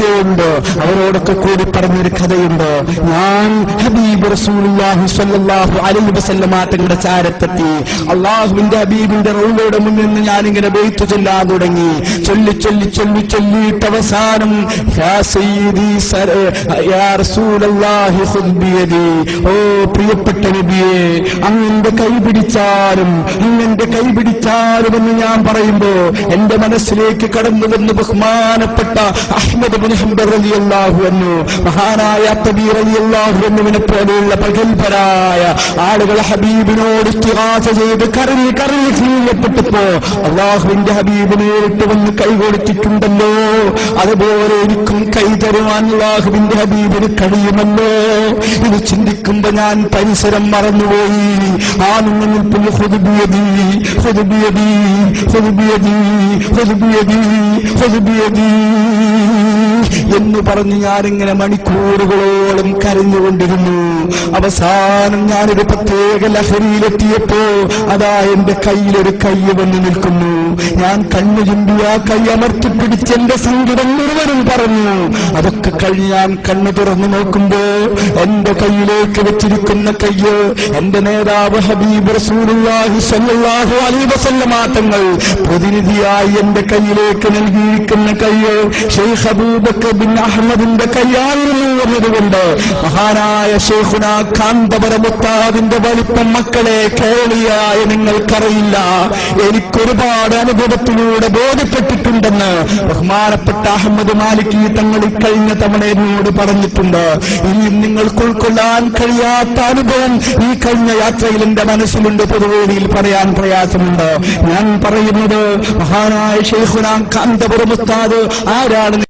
ഉണ്ട് അവരോടൊക്കെ കൂടി പറഞ്ഞൊരു കഥയുണ്ട്. ഞാൻ ഹബീബ് റസൂലുള്ളാഹി സ്വല്ലല്ലാഹു അലൈഹി വസല്ലമ തങ്ങളുടെ ചാരത്തെത്തി. അള്ളാഹുവിന്റെ ഹബീബിന്റെ റൗലയുടെ മുന്നിൽ നിന്ന് ഇങ്ങനെ ബെയ്ത്ത് ചൊല്ലാൻ തുടങ്ങി. ചൊല്ലി ചൊല്ലി ചൊല്ലി ചൊല്ലിയിട്ട് അവസാനം ഓ പ്രിയപ്പെട്ട നബിയെ അങ്ങന്റെ കൈ പിടിച്ചാലും അങ്ങന്റെ കൈ പിടിച്ചാലും എന്ന് ഞാൻ പറയുമ്പോ എന്റെ മനസ്സിലേക്ക് കടന്നു വന്ന് ബഹുമാനപ്പെട്ട അഹ്മദ് അൻഹു മഹാനായ അൻഹുവിനെ പോലെയുള്ള പ്രഗത്ഭരായ ആളുകൾ ഹബീബിനോട് ഇസ്തിഗാസ ചെയ്ത് കരഞ്ഞ് കരഞ്ഞ് ചെയ്യപ്പെട്ടപ്പോ അള്ളാഹുവിന്റെ ഹബീബ് നേരിട്ട് വന്ന് കൈ കൊടുത്തിട്ടുണ്ടല്ലോ. അതുപോലെ എനിക്കും കൈ തരുവാൻ അള്ളാഹുവിന്റെ ഹബീബിന് കഴിയുമല്ലോ ഇത് ചിന്തിക്കുമ്പോ ഞാൻ പരിസരം മറന്നുപോയി. ആ നിന്ന് നിൽപ്പുള്ള ഹുദുബിയതി ഹുദുബിയതി ഹുദുബിയതി ഹുദുബിയതി ഹുദുബിയതി. എന്ന് പറഞ്ഞ് ഞാനിങ്ങനെ മണിക്കൂറുകളോളം കരഞ്ഞുകൊണ്ടിരുന്നു. അവസാനം ഞാനൊരു പ്രത്യേക ലഹരിയിലെത്തിയപ്പോ അതാ എന്റെ കയ്യിലൊരു കൈ വന്ന് നിൽക്കുന്നു. ഞാൻ കണ്ണു ചുണ്ടി ആ കൈ അമർത്തി പിടിച്ച് എന്റെ സങ്കടം മുഴുവനും പറഞ്ഞു. അതൊക്കെ കഴിഞ്ഞ് ഞാൻ കണ്ണു തുറന്നു നോക്കുമ്പോ എന്റെ കയ്യിലേക്ക് വെച്ചിരിക്കുന്ന കയ്യ് എന്റെ നേതാവ് ഹബീബ് റസൂലുള്ളാഹി അലൈഹി പ്രതിനിധിയായി എന്റെ കയ്യിലേക്ക് നൽകിയിരിക്കുന്ന കയ്യ് ഷെയ്ഖ് അബൂബക്കർ ബിൻ അഹമ്മദിന്റെ കൈയായിരുന്നു എന്നതുകൊണ്ട് മഹാനായ ഷെയ്ഖുന കാന്തപുര മുത്താദിന്റെ വലിപ്പം മക്കളെ കേളിയായ നിങ്ങൾക്കറിയില്ല. എനിക്കൊരുപാട് അനുഭവത്തിലൂടെ ബോധ്യപ്പെട്ടിട്ടുണ്ടെന്ന് ബഹുമാനപ്പെട്ട അഹമ്മദ് മാലിക്കി തങ്ങൾ ഇക്കഴിഞ്ഞ തവണ എന്നോട് പറഞ്ഞിട്ടുണ്ട്. ഇനിയും നിങ്ങൾക്ക് ഉൾക്കൊള്ളാൻ കഴിയാത്ത അനുഭവം ഈ കഴിഞ്ഞ യാത്രയിൽ എന്റെ മനസ്സിലുണ്ട്. പൊതുവേദിയിൽ പറയാൻ പ്രയാസമുണ്ട്. ഞാൻ പറയുന്നത് മഹാനായ ഷെയ്ഖുന കാന്തപുര മുത്താദ് ആരാണ്